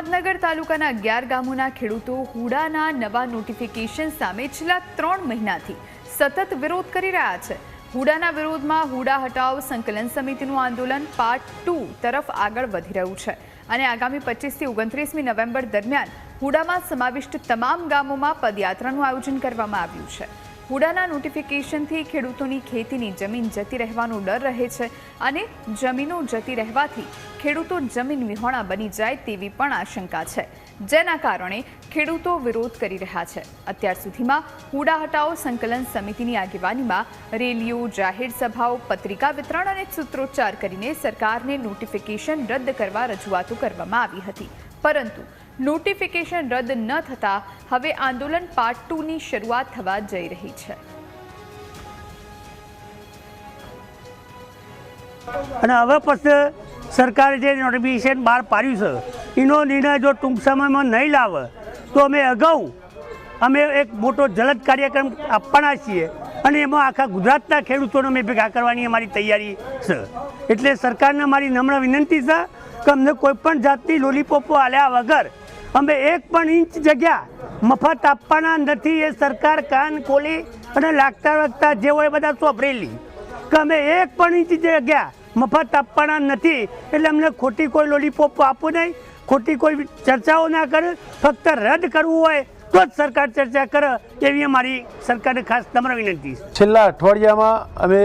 હિંમતનગર તાલુકાના અગિયાર ગામોના ખેડૂતો હુડાના નવા નોટિફિકેશન સામે છેલ્લા ત્રણ મહિનાથી સતત વિરોધ કરી રહ્યા છે. હુડાના વિરોધમાં હુડા હટાવ સંકલન સમિતિનું આંદોલન પાર્ટ ટુ તરફ આગળ વધી રહ્યું છે અને આગામી પચીસથી ઓગણત્રીસમી નવેમ્બર દરમિયાન હુડામાં સમાવિષ્ટ તમામ ગામોમાં પદયાત્રાનું આયોજન કરવામાં આવ્યું છે. હુડાના નોટિફિકેશનથી ખેડૂતોની ખેતીની જમીન જતી રહેવાનો ડર રહે છે અને જમીનો જતી રહેવાથી ખેડૂતો જમીન વિહોણા બની જાય તેવી પણ આશંકા છે. જેના કારણે ખેડૂતો વિરોધ કરી રહ્યા છે. અત્યાર સુધીમાં હુડા હટાઓ સંકલન સમિતિની આગેવાનીમાં રેલીઓ, જાહેર સભાઓ, પત્રિકા વિતરણ અને સૂત્રોચ્ચાર કરીને સરકારને નોટિફિકેશન રદ કરવા રજૂઆતો કરવામાં આવી હતી. પરંતુ નોટિફિકેશન રદ ન થતાં હવે આંદોલન પાર્ટ ટુની શરૂઆત થવા જઈ રહી છે. અને હવે પછી સરકારે જે નોટિફિકેશન બહાર પાડ્યું છે, એનો નિર્ણય જો ટૂંક સમયમાં નહીં લાવે, તો અમે અગાઉ અમે એક મોટો જલદ કાર્યક્રમ આપવાના છીએ અને એમાં આખા ગુજરાતના ખેડૂતોને અમે ભેગા કરવાની અમારી તૈયારી છે. એટલે સરકારને મારી નમ્ર વિનંતી છે કે અમને કોઈપણ જાતની લોલીપોપો આલ્યા વગર અમે એક પણ ઇંચ જગ્યા મફત આપવાના નથી, એ સરકાર કાન ખોલી અને લાગતા વાગતા જે હોય બધા સોંપરેલી કે અમે એક પણ ઇંચ જગ્યા મફત આપવાના નથી. એટલે અમને ખોટી કોઈ લોલીપોપ આપવું નહીં. ખોટી કોઈ ચર્ચાઓ ના કરે. ફક્ત રદ કરવું હોય તો જ સરકાર ચર્ચા કરે એવી અમારી સરકારને ખાસ તમારા વિનંતી છેલ્લા અઠવાડિયામાં અમે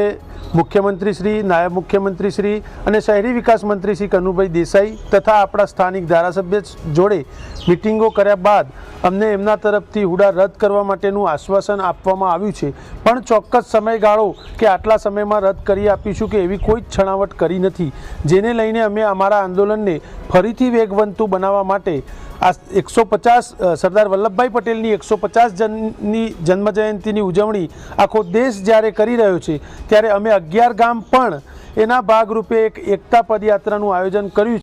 મુખ્યમંત્રી શ્રી નાયબ મુખ્યમંત્રી શ્રી અને શહેરી વિકાસ મંત્રી શ્રી કનુભાઈ દેસાઈ તથા આપણા સ્થાનિક ધારાસભ્ય જોડે મિટિંગો કર્યા બાદ અમને એમના તરફથી હુડા રદ કરવા માટેનું આશ્વાસન આપવામાં આવ્યું છે. પણ ચોક્કસ સમયગાળો કે આટલા સમયમાં રદ કરી આપીશું કે એવી કોઈ જ છણાવટ કરી નથી. જેને લઈને અમે અમારા આંદોલનને ફરીથી વેગવંતુ બનાવવા માટે આ એકસો પચાસ સરદાર વલ્લભભાઈ પટેલની એકસો પચાસ જનની જન્મજયંતિની ઉજવણી આખો દેશ જ્યારે કરી રહ્યો છે, ત્યારે અમે અગિયાર ગામ પણ એના ભાગરૂપે એક એકતા પદયાત્રાનું આયોજન કર્યું